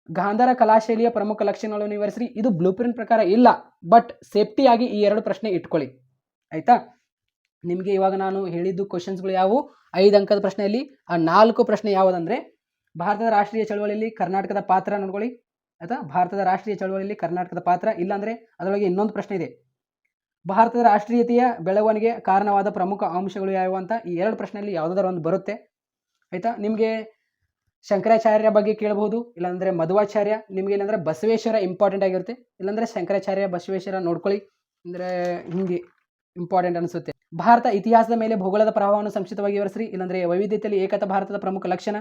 ಗಾಂಧಾರ ಕಲಾಶೈಲಿಯ ಪ್ರಮುಖ ಲಕ್ಷಣಗಳನ್ನು ವಿವರಿಸಿ ಇದು ಬ್ಲೂ ಪ್ರಿಂಟ್ ಪ್ರಕಾರ ಇಲ್ಲ ಬಟ್ ಸೇಫ್ಟಿಯಾಗಿ ಈ ಎರಡು ಪ್ರಶ್ನೆ ಇಟ್ಕೊಳ್ಳಿ. ಆಯಿತಾ? ನಿಮಗೆ ಇವಾಗ ನಾನು ಹೇಳಿದ್ದು ಕ್ವಶನ್ಸ್ಗಳು ಯಾವುವು? ಐದು ಅಂಕದ ಪ್ರಶ್ನೆಯಲ್ಲಿ. ಆ ನಾಲ್ಕು ಪ್ರಶ್ನೆ ಯಾವುದಂದರೆ, ಭಾರತದ ರಾಷ್ಟ್ರೀಯ ಚಳವಳಿಯಲ್ಲಿ ಕರ್ನಾಟಕದ ಪಾತ್ರ ನೋಡ್ಕೊಳ್ಳಿ. ಅಥವಾ ಭಾರತದ ರಾಷ್ಟ್ರೀಯ ಚಳವಳಿಯಲ್ಲಿ ಕರ್ನಾಟಕದ ಪಾತ್ರ ಇಲ್ಲಾಂದರೆ ಅದರೊಳಗೆ ಇನ್ನೊಂದು ಪ್ರಶ್ನೆ ಇದೆ. ಭಾರತದ ರಾಷ್ಟ್ರೀಯತೆಯ ಬೆಳವಣಿಗೆ ಕಾರಣವಾದ ಪ್ರಮುಖ ಅಂಶಗಳು ಯಾವುವು ಅಂತ ಈ ಎರಡು ಪ್ರಶ್ನೆಯಲ್ಲಿ ಯಾವುದಾದ್ರೂ ಒಂದು ಬರುತ್ತೆ. ಆಯಿತಾ? ನಿಮಗೆ ಶಂಕರಾಚಾರ್ಯ ಬಗ್ಗೆ ಕೇಳಬಹುದು, ಇಲ್ಲಾಂದರೆ ಮಧ್ವಾಚಾರ್ಯ, ನಿಮಗೆ ಏನಂದ್ರೆ ಬಸವೇಶ್ವರ ಇಂಪಾರ್ಟೆಂಟ್ ಆಗಿರುತ್ತೆ, ಇಲ್ಲಾಂದರೆ ಶಂಕರಾಚಾರ್ಯ, ಬಸವೇಶ್ವರ ನೋಡ್ಕೊಳ್ಳಿ. ಅಂದರೆ ಹಿಂಗೆ. ಇಂಪಾರ್ಟೆಂಟ್ ಅನಿಸುತ್ತೆ. ಭಾರತ ಇತಿಹಾಸದ ಮೇಲೆ ಭೂಗೋಳದ ಪ್ರಭಾವವನ್ನು ಸಂಕ್ಷಿಪ್ತವಾಗಿ ವಿವರಿಸ್ರಿ, ಇಲ್ಲಾಂದ್ರೆ ವೈವಿಧ್ಯತೆಯಲ್ಲಿ ಏಕತಾ ಭಾರತದ ಪ್ರಮುಖ ಲಕ್ಷಣ.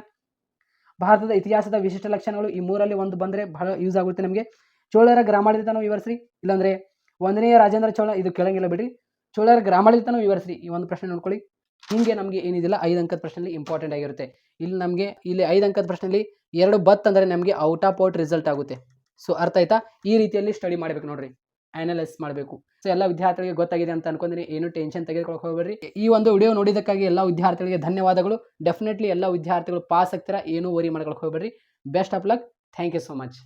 ಭಾರತದ ಇತಿಹಾಸದ ವಿಶಿಷ್ಟ ಲಕ್ಷಣಗಳು ಈ ಮೂರಲ್ಲಿ ಒಂದು ಬಂದರೆ ಬಹಳ ಯೂಸ್ ಆಗುತ್ತೆ ನಮಗೆ. ಚೋಳರ ಗ್ರಾಮಾಡಳಿತನ ವಿವರಿಸ್ರಿ, ಇಲ್ಲಾಂದ್ರೆ ಒಂದನೆಯ ರಾಜೇಂದ್ರ ಚೋಳ, ಇದು ಕೇಳಂಗಿಲ್ಲ ಬಿಡಿ ಚೋಳರ ಗ್ರಾಮಾಡಳಿತನ ವಿವರಿಸ್ರಿ, ಈ ಒಂದು ಪ್ರಶ್ನೆ ನೋಡ್ಕೊಳ್ಳಿ. ಹಿಂಗೆ ನಮಗೆ ಏನಿದಿಲ್ಲ, ಐದು ಅಂಕದ ಪ್ರಶ್ನೆಯಲ್ಲಿ ಇಂಪಾರ್ಟೆಂಟ್ ಆಗಿರುತ್ತೆ. ಇಲ್ಲಿ ನಮಗೆ, ಇಲ್ಲಿ ಐದು ಅಂಕದ ಪ್ರಶ್ನೆಯಲ್ಲಿ ಎರಡು ಬತ್ ಅಂದರೆ ನಮಗೆ ಔಟ್ ಆಫ್ ಔಟ್ ರಿಸಲ್ಟ್ ಆಗುತ್ತೆ. ಸೊ ಅರ್ಥ ಆಯ್ತಾ? ಈ ರೀತಿಯಲ್ಲಿ ಸ್ಟಡಿ ಮಾಡಬೇಕು ನೋಡ್ರಿ. ಅನಲೈಸ್ ಮಾಡಬೇಕು. ಸೊ ಎಲ್ಲ ವಿದ್ಯಾರ್ಥಿಗಳಿಗೆ ಗೊತ್ತಾಗಿದೆ ಅಂತ ಅನ್ಕೊಂಡಿನಿ ಏನು ಟೆನ್ಷನ್ ತೆಗೆದುಕೊಳ್ಳೋಕೆ ಹೋಗಬೇಡ್ರಿ. ಈ ಒಂದು ವಿಡಿಯೋ ನೋಡಿದ್ದಕ್ಕಾಗಿ ಎಲ್ಲ ವಿದ್ಯಾರ್ಥಿಗಳಿಗೆ ಧನ್ಯವಾದಗಳು. ಡೆಫಿನೆಟ್ಲಿ ಎಲ್ಲ ವಿದ್ಯಾರ್ಥಿಗಳು ಪಾಸ್ ಆಗ್ತೀರಾ, ಏನೂ ವರಿ ಮಾಡ್ಕೊಳ್ಳೋಕೆ ಹೋಗಬೇಡ್ರಿ. Best of luck thank you so much